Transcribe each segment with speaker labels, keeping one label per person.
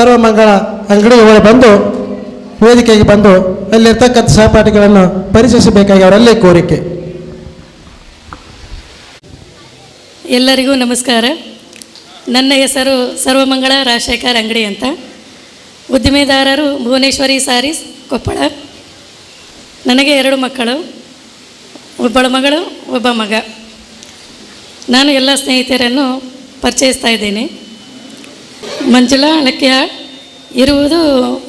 Speaker 1: ಸರ್ವಮಂಗಳ ಅಂಗಡಿ ಒಳಗೆ ಬಂದು ವೇದಿಕೆಗೆ ಬಂದು ಅಲ್ಲಿರ್ತಕ್ಕಂಥ ಸಹಪಾಠಿಗಳನ್ನು ಪರಿಚಯಿಸಬೇಕಾಗಿ ಅವರಲ್ಲೇ ಕೋರಿಕೆ.
Speaker 2: ಎಲ್ಲರಿಗೂ ನಮಸ್ಕಾರ. ನನ್ನ ಹೆಸರು ಸರ್ವಮಂಗಳ ರಾಜಶೇಖರ್ ಅಂಗಡಿ ಅಂತ. ಉದ್ದಿಮೆದಾರರು ಭುವನೇಶ್ವರಿ ಸಾರೀಸ್ ಕೊಪ್ಪಳ. ನನಗೆ ಎರಡು ಮಕ್ಕಳು, ಒಬ್ಬಳ ಮಗಳು, ಒಬ್ಬ ಮಗ. ನಾನು ಎಲ್ಲ ಸ್ನೇಹಿತರನ್ನು ಪರಿಚಯಿಸ್ತಾ ಇದ್ದೇನೆ. ಮಂಜುಳಾ ಲಕ್ಕಿಯ ಇರುವುದು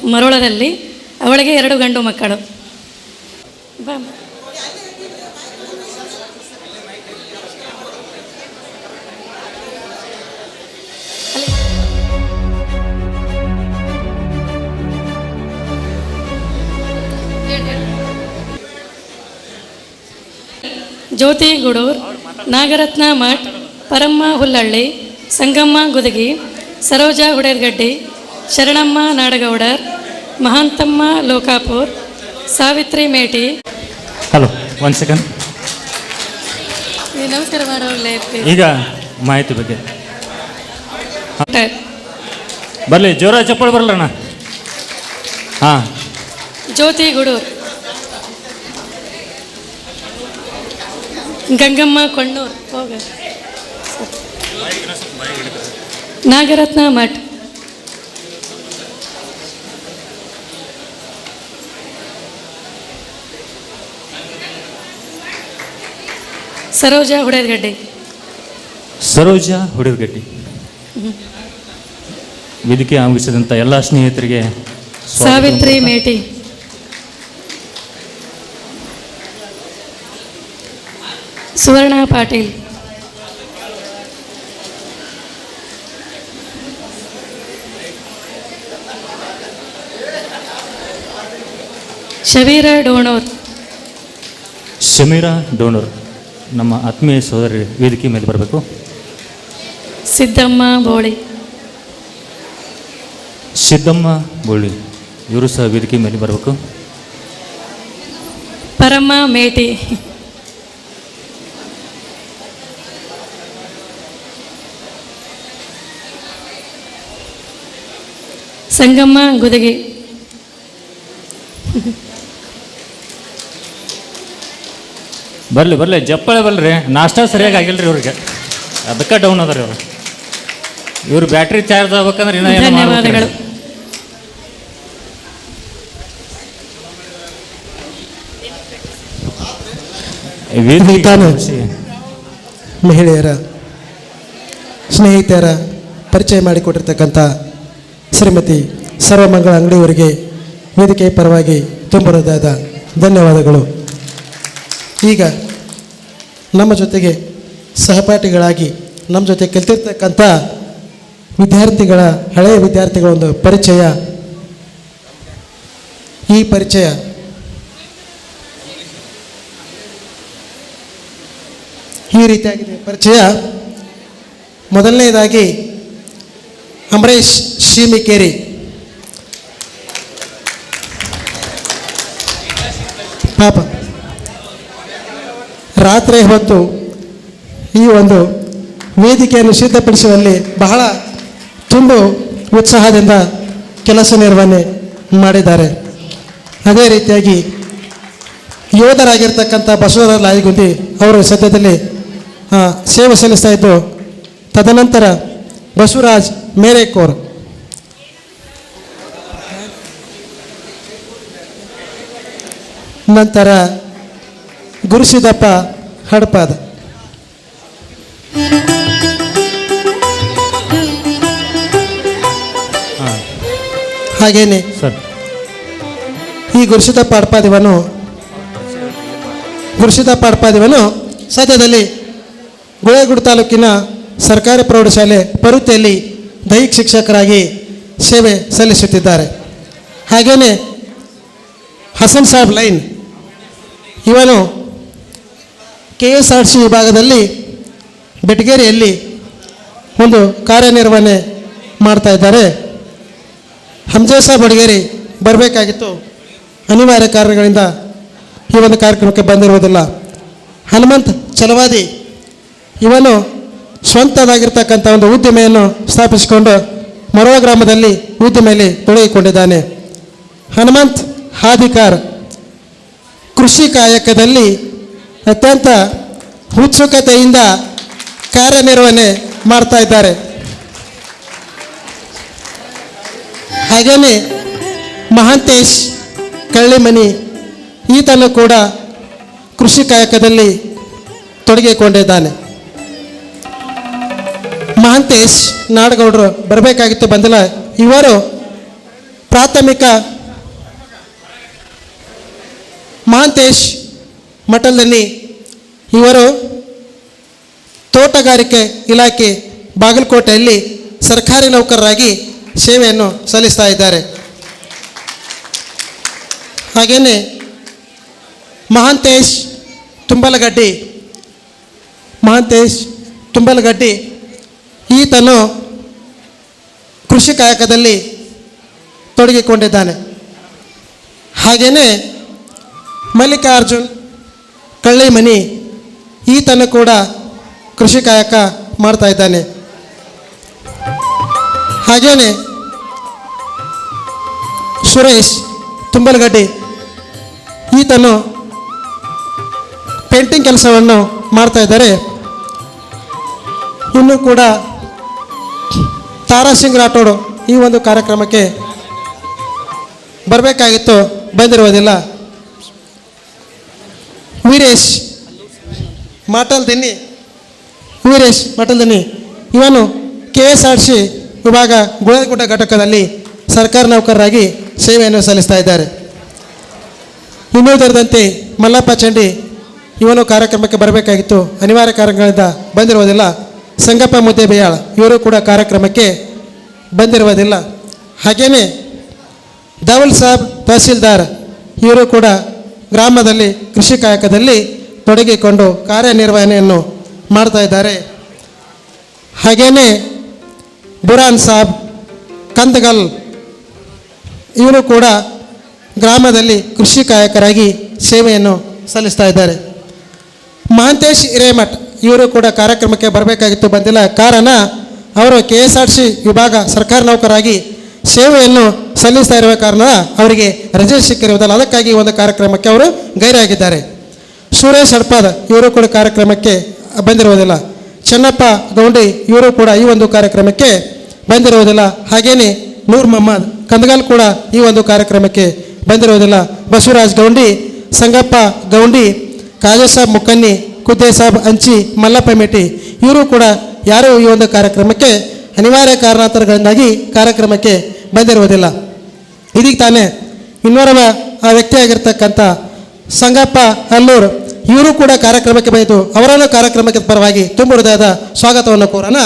Speaker 2: ಮರೋಳದಲ್ಲಿ ಅವಳಿಗೆ ಎರಡು ಗಂಡು ಮಕ್ಕಳು ಬಾ. Jyoti Gudur, Nagaratna Math, Paramma Hullalli, Sangamma Gudagi Saroja Hudergaddi Sharanamma Nadagoudar Mahantamma Lokapur Savitri Meti.
Speaker 3: Hello one second
Speaker 2: ನಮಸ್ಕಾರ ಮಾಡೋಲ್ಲೇ
Speaker 3: ಈಗ ಮಾಹಿತಿ ಬಗ್ಗೆ. ಬರಲಿ ಜೋರ ಚಪ್ಪಳು ಬರಲಣ್ಣ ಹಾಂ.
Speaker 2: ಜ್ಯೋತಿ ಗುಡೂರ್. ಗಂಗಮ್ಮ ಕೊಣ್ಣೂರ್. ಹೋಗ. ನಾಗರತ್ನ ಮಠ್. ಸರೋಜಾ ಹುಡೇರ್ಗಡ್ಡೆ
Speaker 3: ಸರೋಜ ಹುಡೇರ್ಗಡ್ಡೆ ವೇದಿಕೆ ಆಮಿಸಿದಂಥ ಎಲ್ಲ ಸ್ನೇಹಿತರಿಗೆ.
Speaker 2: ಸಾವಿತ್ರಿ ಮೇಟಿ. ಸುವರ್ಣ ಪಾಟೀಲ್. ಶಬೀರ ಡೋಣೋರ್.
Speaker 3: ಶಮೀರಾ ಡೋನರ್ ನಮ್ಮ ಆತ್ಮೀಯ ಸೋದರಿ ವೇದಿಕೆ ಮೇಲೆ ಬರಬೇಕು.
Speaker 2: ಸಿದ್ದಮ್ಮ ಬೋಳಿ.
Speaker 3: ಸಿದ್ದಮ್ಮ ಬೋಳಿ ಇವರು ಸಹ ವೇದಿಕೆ ಮೇಲೆ ಬರಬೇಕು.
Speaker 2: ಪರಮ್ಮ ಮೇಟಿ. ಸಂಗಮ್ಮ ಗುದಗಿ.
Speaker 3: ಬರಲಿ ಬರಲಿ ಜಪ್ಪಳೆ ಬಲ್ರಿ ನಾಷ್ಟಾ ಸರಿಯಾಗಿ ಆಗಿಲ್ರಿ ಇವ್ರಿಗೆ. ಅದಕ್ಕೆ ಡೌನ್ ಅದ ರೀ ಇವರು. ಇವ್ರು ಬ್ಯಾಟ್ರಿ ಚಾರ್ಜ್ ಆಗ್ಬೇಕಂದ್ರೆ ಇನ್ನೂ ಏನೋ ಮಾಡ್ಬೇಕ್ರಿ.
Speaker 2: ಧನ್ಯವಾದಗಳು
Speaker 3: ವೇದಿಕೆ
Speaker 1: ತಾನು.
Speaker 3: ಆಗಮಿಸಿ
Speaker 1: ಮಹಿಳೆಯರ ಸ್ನೇಹಿತೆಯರ ಪರಿಚಯ ಮಾಡಿಕೊಟ್ಟಿರ್ತಕ್ಕಂಥ ಶ್ರೀಮತಿ ಸರ್ವಮಂಗಳ ಅಂಗಡಿಯವರಿಗೆ ವೇದಿಕೆ ಪರವಾಗಿ ತುಂಬರದಾದ ಧನ್ಯವಾದಗಳು. ಈಗ ನಮ್ಮ ಜೊತೆಗೆ ಸಹಪಾಠಿಗಳಾಗಿ ನಮ್ಮ ಜೊತೆ ಕಲಿತಿರ್ತಕ್ಕಂಥ ವಿದ್ಯಾರ್ಥಿಗಳ, ಹಳೆಯ ವಿದ್ಯಾರ್ಥಿಗಳ ಒಂದು ಪರಿಚಯ. ಈ ಪರಿಚಯ ಈ ರೀತಿಯಾಗಿದೆ. ಪರಿಚಯ ಮೊದಲನೇದಾಗಿ ಅಮರೇಶ್ ಶೀಮಿಕೇರಿ ಪಾಪ. ರಾತ್ರಿ ಹೊತ್ತು ಈ ಒಂದು ವೇದಿಕೆಯನ್ನು ಸಿದ್ಧಪಡಿಸುವಲ್ಲಿ ಬಹಳ ತುಂಬ ಉತ್ಸಾಹದಿಂದ ಕೆಲಸ ನಿರ್ವಹಣೆ ಮಾಡಿದ್ದಾರೆ. ಅದೇ ರೀತಿಯಾಗಿ ಯೋಧರಾಗಿರ್ತಕ್ಕಂಥ ಬಸವರಾಜ ಲಾಯಗುಂದಿ ಅವರು ಸದ್ಯದಲ್ಲಿ ಸೇವೆ ಸಲ್ಲಿಸ್ತಾ ಇದ್ದು, ತದನಂತರ ಬಸವರಾಜ್ ಮೇರೆಕೋರ್. ನಂತರ ಗುರುಸಿದಪ್ಪ ಹಡಪಾದ ಹಾಗೇನೆ
Speaker 3: ಸರ್.
Speaker 1: ಈ ಗುರುಸಿದ ಪಾಡ್ಪಾದಿವನು ಗುರುಸಿದ ಪಾಡ್ಪಾದಿವನು ಸದ್ಯದಲ್ಲಿ ಗುಳೇಗುಡು ತಾಲೂಕಿನ ಸರ್ಕಾರಿ ಪ್ರೌಢಶಾಲೆ ಪರುತೆಯಲ್ಲಿ ದೈಹಿಕ ಶಿಕ್ಷಕರಾಗಿ ಸೇವೆ ಸಲ್ಲಿಸುತ್ತಿದ್ದಾರೆ. ಹಾಗೆಯೇ ಹಸನ್ ಸಾಬ್ ಲೈನ್ ಇವನು ಕೆ ಎಸ್ ಆರ್ ಸಿ ವಿಭಾಗದಲ್ಲಿ ಬೆಟಗೇರಿಯಲ್ಲಿ ಒಂದು ಕಾರ್ಯನಿರ್ವಹಣೆ ಮಾಡ್ತಾ ಇದ್ದಾರೆ. ಹಂಜೇಸ ಬಡಗೇರಿ ಬರಬೇಕಾಗಿತ್ತು. ಅನಿವಾರ್ಯ ಕಾರಣಗಳಿಂದ ಈ ಒಂದು ಕಾರ್ಯಕ್ರಮಕ್ಕೆ ಬಂದಿರುವುದಿಲ್ಲ. ಹನುಮಂತ್ ಚಲವಾದಿ ಇವನು ಸ್ವಂತದಾಗಿರ್ತಕ್ಕಂಥ ಒಂದು ಉದ್ದಿಮೆಯನ್ನು ಸ್ಥಾಪಿಸಿಕೊಂಡು ಮೊರವ ಗ್ರಾಮದಲ್ಲಿ ಉದ್ದಿಮೆಯಲ್ಲಿ ತೊಡಗಿಕೊಂಡಿದ್ದಾನೆ. ಹನುಮಂತ್ ಹಾದಿಕಾರ್ ಕೃಷಿ ಕಾಯಕದಲ್ಲಿ ಅತ್ಯಂತ ಉತ್ಸುಕತೆಯಿಂದ ಕಾರ್ಯನಿರ್ವಹಣೆ ಮಾಡ್ತಾ ಇದ್ದಾರೆ. ಹಾಗೆಯೇ ಮಹಾಂತೇಶ್ ಕಳ್ಳಿಮನಿ ಈತನು ಕೂಡ ಕೃಷಿ ಕಾಯಕದಲ್ಲಿ ತೊಡಗಿಕೊಂಡಿದ್ದಾನೆ. ಮಹಾಂತೇಶ್ ನಾಡಗೌಡರು ಬರಬೇಕಾಗಿತ್ತು ಬಂದಿಲ್ಲ. ಇವರು ಪ್ರಾಥಮಿಕ ಮಹಾಂತೇಶ್ ಮಠದಲ್ಲಿ ಇವರು ತೋಟಗಾರಿಕೆ ಇಲಾಖೆ ಬಾಗಲಕೋಟೆಯಲ್ಲಿ ಸರ್ಕಾರಿ ನೌಕರರಾಗಿ ಸೇವೆಯನ್ನು ಸಲ್ಲಿಸ್ತಾ ಇದ್ದಾರೆ. ಹಾಗೆಯೇ ಮಹಾಂತೇಶ್ ತುಂಬಲಗಡ್ಡಿ ಮಹಾಂತೇಶ್ ತುಂಬಲಗಡ್ಡಿ ಈತನು ಕೃಷಿ ಕಾಯಕದಲ್ಲಿ ತೊಡಗಿಕೊಂಡಿದ್ದಾನೆ. ಹಾಗೆಯೇ ಮಲ್ಲಿಕಾರ್ಜುನ್ ಕಳ್ಳಿಮನಿ ಈತನ ಕೂಡ ಕೃಷಿ ಕಾಯಕ ಮಾಡ್ತಾ ಇದ್ದಾನೆ. ಹಾಗೇನೆ ಸುರೇಶ್ ತುಂಬಲಗಡ್ಡಿ ಈತನು ಪೇಂಟಿಂಗ್ ಕೆಲಸವನ್ನು ಮಾಡ್ತಾ ಇದ್ದಾರೆ. ಇನ್ನು ಕೂಡ ತಾರಾ ಸಿಂಗ್ ರಾಠೋಡ್ ಈ ಒಂದು ಕಾರ್ಯಕ್ರಮಕ್ಕೆ ಬರಬೇಕಾಗಿತ್ತು, ಬಂದಿರುವುದಿಲ್ಲ. ವೀರೇಶ್. ಮಾಟಲ್ ದಿನ್ನಿ. ವೀರೇಶ್ ಮಾಟಲ್ ದಿನ್ನಿ. ಇವನು ಕೆ ಎಸ್ ಆರ್ ಸಿ ವಿಭಾಗ ಗುಳಗುಡ್ಡ ಘಟಕದಲ್ಲಿ ಸರ್ಕಾರಿ ನೌಕರರಾಗಿ ಸೇವೆಯನ್ನು ಸಲ್ಲಿಸ್ತಾ ಇದ್ದಾರೆ. ಇನ್ನುಳಿದಂತೆ ಮಲ್ಲಪ್ಪ ಚಂಡಿ ಇವನು ಕಾರ್ಯಕ್ರಮಕ್ಕೆ ಬರಬೇಕಾಗಿತ್ತು. ಅನಿವಾರ್ಯ ಕಾರಣಗಳಿಂದ ಬಂದಿರುವುದಿಲ್ಲ. ಸಂಗಪ್ಪ ಮುದ್ದೇಬೇಯಾಳ್ ಇವರು ಕೂಡ ಕಾರ್ಯಕ್ರಮಕ್ಕೆ ಬಂದಿರುವುದಿಲ್ಲ. ಹಾಗೆಯೇ ದಾವಲ್ ಸಾಬ್ ತಹಸೀಲ್ದಾರ್ ಇವರು ಕೂಡ ಗ್ರಾಮದಲ್ಲಿ ಕೃಷಿ ಕಾಯಕದಲ್ಲಿ ತೊಡಗಿಕೊಂಡು ಕಾರ್ಯನಿರ್ವಹಣೆಯನ್ನು ಮಾಡ್ತಾ ಇದ್ದಾರೆ. ಹಾಗೆಯೇ ಬುರಾನ್ ಸಾಬ್, ಕಂದಗಲ್, ಇವರು ಕೂಡ ಗ್ರಾಮದಲ್ಲಿ ಕೃಷಿ ಕಾಯಕರಾಗಿ ಸೇವೆಯನ್ನು ಸಲ್ಲಿಸ್ತಾ ಇದ್ದಾರೆ. ಮಹಾಂತೇಶ್ ಹಿರೇಮಠ್, ಇವರು ಕೂಡ ಕಾರ್ಯಕ್ರಮಕ್ಕೆ ಬರಬೇಕಾಗಿತ್ತು ಬಂದಿಲ್ಲ. ಕಾರಣ, ಅವರು ಕೆ ಎಸ್ ಆರ್ ಸಿ ವಿಭಾಗ ಸರ್ಕಾರಿ ನೌಕರಾಗಿ ಸೇವೆಯನ್ನು ಸಲ್ಲಿಸ್ತಾ ಇರುವ ಕಾರಣ ಅವರಿಗೆ ರಜೆ ಸಿಕ್ಕಿರುವುದಲ್ಲ. ಅದಕ್ಕಾಗಿ ಒಂದು ಕಾರ್ಯಕ್ರಮಕ್ಕೆ ಅವರು ಗೈರಾಗಿದ್ದಾರೆ. ಸುರೇಶ್ ಹಡ್ಪಾದ್, ಇವರು ಕೂಡ ಕಾರ್ಯಕ್ರಮಕ್ಕೆ ಬಂದಿರುವುದಿಲ್ಲ. ಚೆನ್ನಪ್ಪ ಗೌಂಡಿ, ಇವರು ಕೂಡ ಈ ಒಂದು ಕಾರ್ಯಕ್ರಮಕ್ಕೆ ಬಂದಿರುವುದಿಲ್ಲ. ಹಾಗೆಯೇ ನೂರ್ ಮೊಹಮ್ಮದ್ ಕಂದಗಾಲ್ ಕೂಡ ಈ ಒಂದು ಕಾರ್ಯಕ್ರಮಕ್ಕೆ ಬಂದಿರುವುದಿಲ್ಲ. ಬಸವರಾಜ್ ಗೌಂಡಿ, ಸಂಗಪ್ಪ ಗೌಂಡಿ ಕಾಜಸಾಬ್ ಮುಕ್ಕನ್ನಿ, ಕುದ್ದೆ ಸಾಬ್ ಅಂಚಿ, ಮಲ್ಲಪ್ಪ ಮೇಟಿ, ಇವರು ಕೂಡ ಯಾರೂ ಈ ಒಂದು ಕಾರ್ಯಕ್ರಮಕ್ಕೆ ಅನಿವಾರ್ಯ ಕಾರಣಾಂತರಗಳಿಂದಾಗಿ ಕಾರ್ಯಕ್ರಮಕ್ಕೆ ಬಂದಿರುವುದಿಲ್ಲ. ಇದೀಗ ತಾನೇ ಇನ್ನೋರ್ವ ಆ ವ್ಯಕ್ತಿಯಾಗಿರ್ತಕ್ಕಂಥ ಸಂಗಪ್ಪ ಅಲ್ಲೂರು ಇವರು ಕೂಡ ಕಾರ್ಯಕ್ರಮಕ್ಕೆ ಬಂದಿದ್ದು ಅವರನ್ನು ಕಾರ್ಯಕ್ರಮಕ್ಕೆ ಪರವಾಗಿ ತುಂಬ ಹೃದಯದ ಸ್ವಾಗತವನ್ನು ಕೋರೋಣ.